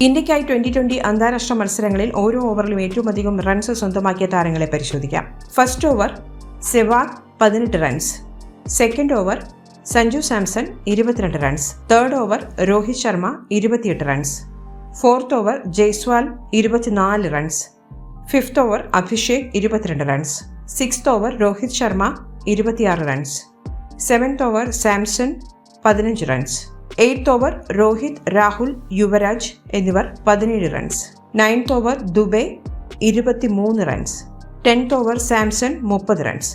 ഇന്ത്യയ്ക്കായി twenty twenty അന്താരാഷ്ട്ര മത്സരങ്ങളിൽ ഓരോ ഓവറിലും ഏറ്റവും അധികം റൺസ് സ്വന്തമാക്കിയ താരങ്ങളെ പരിശോധിക്കാം. ഫസ്റ്റ് ഓവർ സെവാഗ് പതിനെട്ട് runs second over Sanju Samson ഇരുപത്തിരണ്ട് runs third over Rohit Sharma ഇരുപത്തിയെട്ട് റൺസ് ഫോർത്ത് ഓവർ ജയ്സ്വാൽ ഇരുപത്തിനാല് റൺസ് ഫിഫ്ത്ത് ഓവർ അഭിഷേക് ഇരുപത്തിരണ്ട് runs sixth over Rohit Sharma ഇരുപത്തിയാറ് റൺസ് സെവൻത് ഓവർ സാംസൺ പതിനഞ്ച് runs eighth over Rohit Rahul Yuvraj എന്നിവർ പതിനേഴ് runs ninth over Dubey ഇരുപത്തിമൂന്ന് runs tenth over Samson മുപ്പത് runs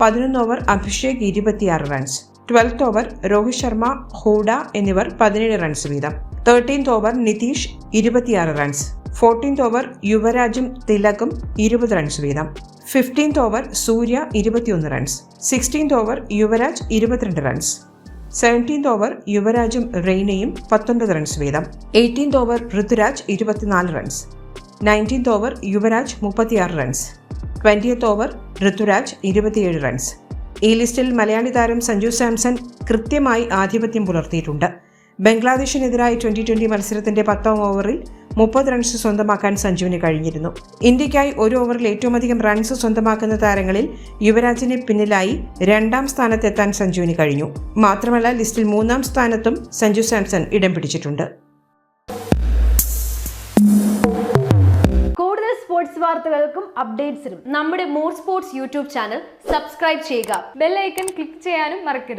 പതിനൊന്ന് ഓവർ അഭിഷേക് ഇരുപത്തിയാറ് runs twelfth over Rohit Sharma Hooda എന്നിവർ പതിനേഴ് റൺസ് വീതം. തേർട്ടീൻത് ഓവർ നിതീഷ് ഇരുപത്തിയാറ് റൺസ് ഫോർട്ടീൻത് ഓവർ യുവരാജും തിലകും ഇരുപത് റൺസ് വീതം. ഫിഫ്റ്റീൻത് ഓവർ സൂര്യ ഇരുപത്തിയൊന്ന് റൺസ് സിക്സ്റ്റീൻത് ഓവർ യുവരാജ് ഇരുപത്തിരണ്ട് റൺസ് സെവന്റീൻത് ഓവർ യുവരാജും റെയ്നയും പത്തൊൻപത് റൺസ് വീതം. എയ്റ്റീൻത് ഓവർ ഋതുരാജ് ഇരുപത്തിനാല് റൺസ് നയന്റീൻത് ഓവർ യുവരാജ് മുപ്പത്തിയാറ് റൺസ് ട്വന്റിയത്ത് ഓവർ ഋതുരാജ് ഇരുപത്തിയേഴ് റൺസ് ഈ ലിസ്റ്റിൽ മലയാളി താരം സഞ്ജു സാംസൺ കൃത്യമായി ആധിപത്യം പുലർത്തിയിട്ടുണ്ട്. ബംഗ്ലാദേശിനെതിരായ ട്വന്റി ട്വന്റി മത്സരത്തിന്റെ പത്താം ഓവറിൽ മുപ്പത് റൺസ് സ്വന്തമാക്കാൻ സഞ്ജുവിന് കഴിഞ്ഞിരുന്നു. ഇന്ത്യയ്ക്കായി ഒരു ഓവറിൽ ഏറ്റവും അധികം റൺസ് സ്വന്തമാക്കുന്ന താരങ്ങളിൽ യുവരാജിന് പിന്നിലായി രണ്ടാം സ്ഥാനത്തെത്താൻ സഞ്ജുവിന് കഴിഞ്ഞു. മാത്രമല്ല ലിസ്റ്റിൽ മൂന്നാം സ്ഥാനത്തും സഞ്ജു സാംസൺ ഇടം പിടിച്ചിട്ടുണ്ട്. കൂടുതൽ സ്പോർട്സ് വാർത്തകൾക്കും അപ്ഡേറ്റ്സിനും നമ്മുടെ more sports YouTube channel subscribe ചെയ്യുക. ബെല്ലൈക്കൺ ക്ലിക്ക് ചെയ്യാനും മറക്കരുത്.